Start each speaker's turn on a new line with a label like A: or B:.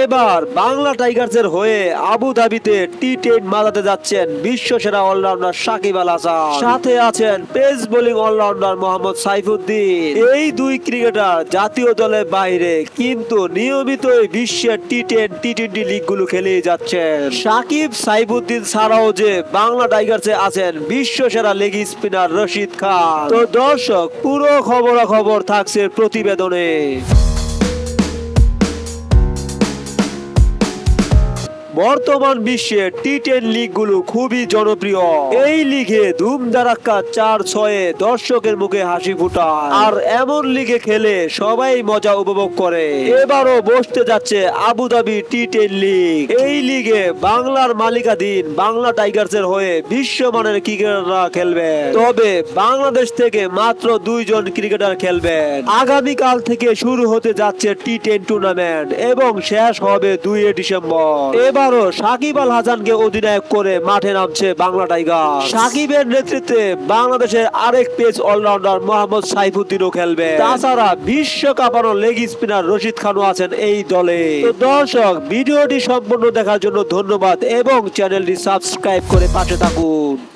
A: এবার বাংলা টাইগার্সের হয়ে Abu ধাবিতে T ten মারাতে যাচ্ছেন বিশ্ব সেরা অলরাউন্ডার সাকিব আল হাসান। সাথে আছেন pace bowling all rounder Mohammad Saifuddin. এই দুই ক্রিকেটার জাতীয় দলের বাইরে, কিন্তু নিয়মিতই বিশ্বের টি টেন টি টোয়েন্টি লিগগুলো খেলেই যাচ্ছেন। সাকিব, সাইফুদ্দিন ছাড়াও যে বাংলা টাইগার্সে আছেন বিশ্ব সেরা লেগ স্পিনার রশিদ খান। তো দর্শক, পুরো খবরাখবর থাকছে প্রতিবেদনে। বর্তমান বিশ্বে টি টেন লিগগুলো খুবই জনপ্রিয়। এই লিগে ধুম ধারাক্কা চার ছয়ে দর্শকের মুখে হাসি ফুটায়। আর এমন লিগে খেলে সবাই মজা উপভোগ করে। এবারও বসতে যাচ্ছে আবুধাবি টি টেন লিগ এই লিগে বাংলার মালিকাধীন বাংলা টাইগার্সের হয়ে বিশ্বমানের ক্রিকেটাররা খেলবে তবে বাংলাদেশ থেকে মাত্র দুইজন ক্রিকেটার খেলবেন। আগামীকাল থেকে শুরু হতে যাচ্ছে টি টেন টুর্নামেন্ট এবং শেষ হবে দুই ডিসেম্বর। এবারও সাকিব আল হাসানকে অধিনায়ক করে মাঠে নামছে বাংলা টাইগার সাকিবের নেতৃত্বে বাংলাদেশের আরেক পেস অলরাউন্ডার মোহাম্মদ সাইফুদ্দিনও খেলবে। তাছাড়া বিশ্ব কাঁপানো লেগ স্পিনার রশিদ খানও আছেন এই দলে। দর্শক, ভিডিওটি সম্পূর্ণ দেখার জন্য ধন্যবাদ এবং চ্যানেলটি সাবস্ক্রাইব করে পাশে থাকুন।